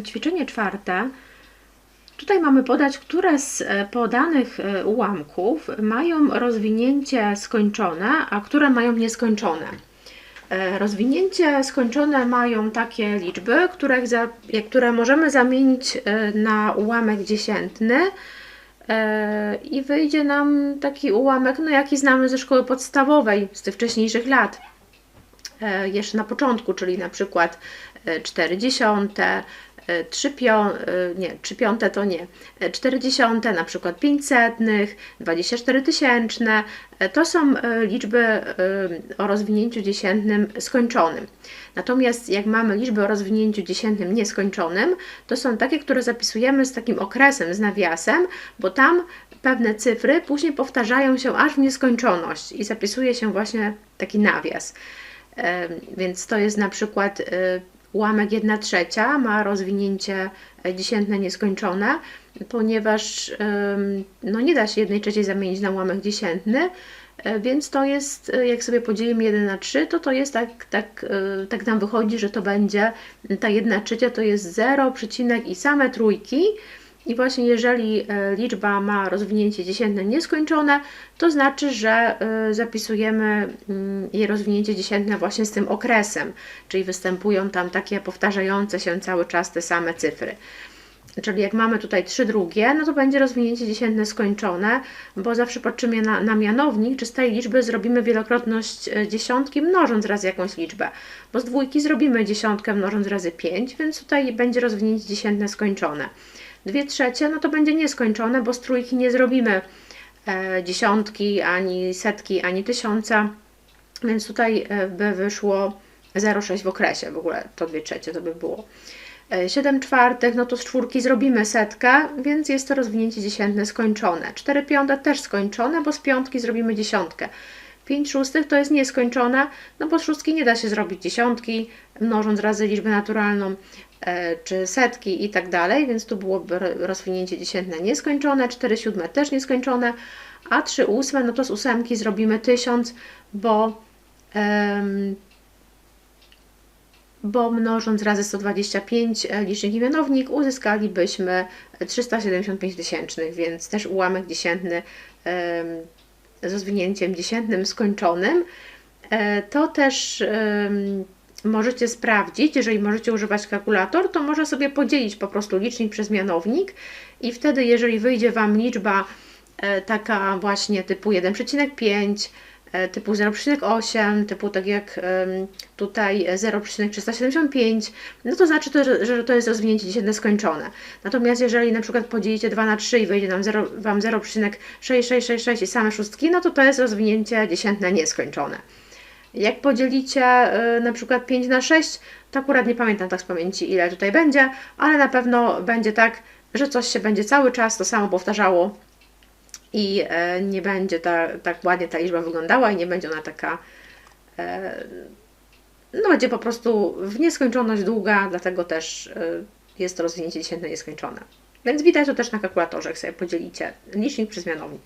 Ćwiczenie czwarte. Tutaj mamy podać, które z e, podanych e, ułamków mają rozwinięcie skończone, a które mają nieskończone. E, rozwinięcie skończone mają takie liczby, które, które możemy zamienić na ułamek dziesiętny i wyjdzie nam taki ułamek, no jaki znamy ze szkoły podstawowej, z tych wcześniejszych lat, jeszcze na początku, czyli na przykład 40, E, trzy pią, e, nie, trzy piąte to nie, e, cztery dziesiąte, na przykład pięćsetnych, dwadzieścia cztery tysięczne, to są liczby o rozwinięciu dziesiętnym skończonym. Natomiast jak mamy liczby o rozwinięciu dziesiętnym nieskończonym, to są takie, które zapisujemy z takim okresem, z nawiasem, bo tam pewne cyfry później powtarzają się aż w nieskończoność i zapisuje się właśnie taki nawias. Więc to jest na przykład ułamek 1 trzecia ma rozwinięcie e, dziesiętne nieskończone, ponieważ no nie da się 1 trzeciej zamienić na ułamek dziesiętny, e, więc to jest, e, jak sobie podzielimy 1 na 3, to to jest tak, tak, tak nam wychodzi, że to będzie ta 1 trzecia to jest 0, przecinek i same trójki. I właśnie jeżeli e, liczba ma rozwinięcie dziesiętne nieskończone, to znaczy, że e, zapisujemy mm, jej rozwinięcie dziesiętne właśnie z tym okresem, czyli występują tam takie powtarzające się cały czas te same cyfry. Czyli jak mamy tutaj 3 drugie, no to będzie rozwinięcie dziesiętne skończone, bo zawsze patrzymy na, na mianownik, czy z tej liczby zrobimy wielokrotność e, dziesiątki mnożąc razy jakąś liczbę. Bo z dwójki zrobimy dziesiątkę mnożąc razy 5, więc tutaj będzie rozwinięcie dziesiętne skończone. Dwie trzecie, no to będzie nieskończone, bo z trójki nie zrobimy e, dziesiątki, ani setki, ani tysiąca, więc tutaj e, by wyszło 0,6 w okresie, w ogóle to dwie trzecie to by było. E, 7 czwartych, no to z czwórki zrobimy setkę, więc jest to rozwinięcie dziesiętne skończone. 4 piąte też skończone, bo z piątki zrobimy dziesiątkę. 5 szóstych to jest nieskończone, no bo z szóstki nie da się zrobić dziesiątki, mnożąc razy liczbę naturalną, e, czy setki i tak dalej, więc tu byłoby ro- rozwinięcie dziesiętne nieskończone, 4 siódme też nieskończone, a 3 ósme, no to z ósemki zrobimy 1000, bo em, bo mnożąc razy 125 e, licznik i mianownik uzyskalibyśmy 375 tysięcznych, więc też ułamek dziesiętny em, z rozwinięciem dziesiętnym skończonym. E, To też em, możecie sprawdzić, jeżeli możecie używać kalkulator, to można sobie podzielić po prostu licznik przez mianownik i wtedy, jeżeli wyjdzie Wam liczba e, taka właśnie typu 1,5, e, typu 0,8, typu tak jak tutaj 0,375, no to znaczy to, że to jest rozwinięcie dziesiętne skończone. Natomiast jeżeli na przykład podzielicie 2 na 3 i wyjdzie nam 0, Wam 0,6666 i same szóstki, no to to jest rozwinięcie dziesiętne nieskończone. Jak podzielicie y, na przykład 5 na 6, to akurat nie pamiętam tak z pamięci ile tutaj będzie, ale na pewno będzie tak, że coś się będzie cały czas to samo powtarzało i e, nie będzie ta, tak ładnie ta liczba wyglądała i nie będzie ona taka, e, no będzie po prostu w nieskończoność długa, dlatego też jest to rozwinięcie dziesiętne nieskończone. Więc widać to też na kalkulatorze, jak sobie podzielicie licznik przez mianownik.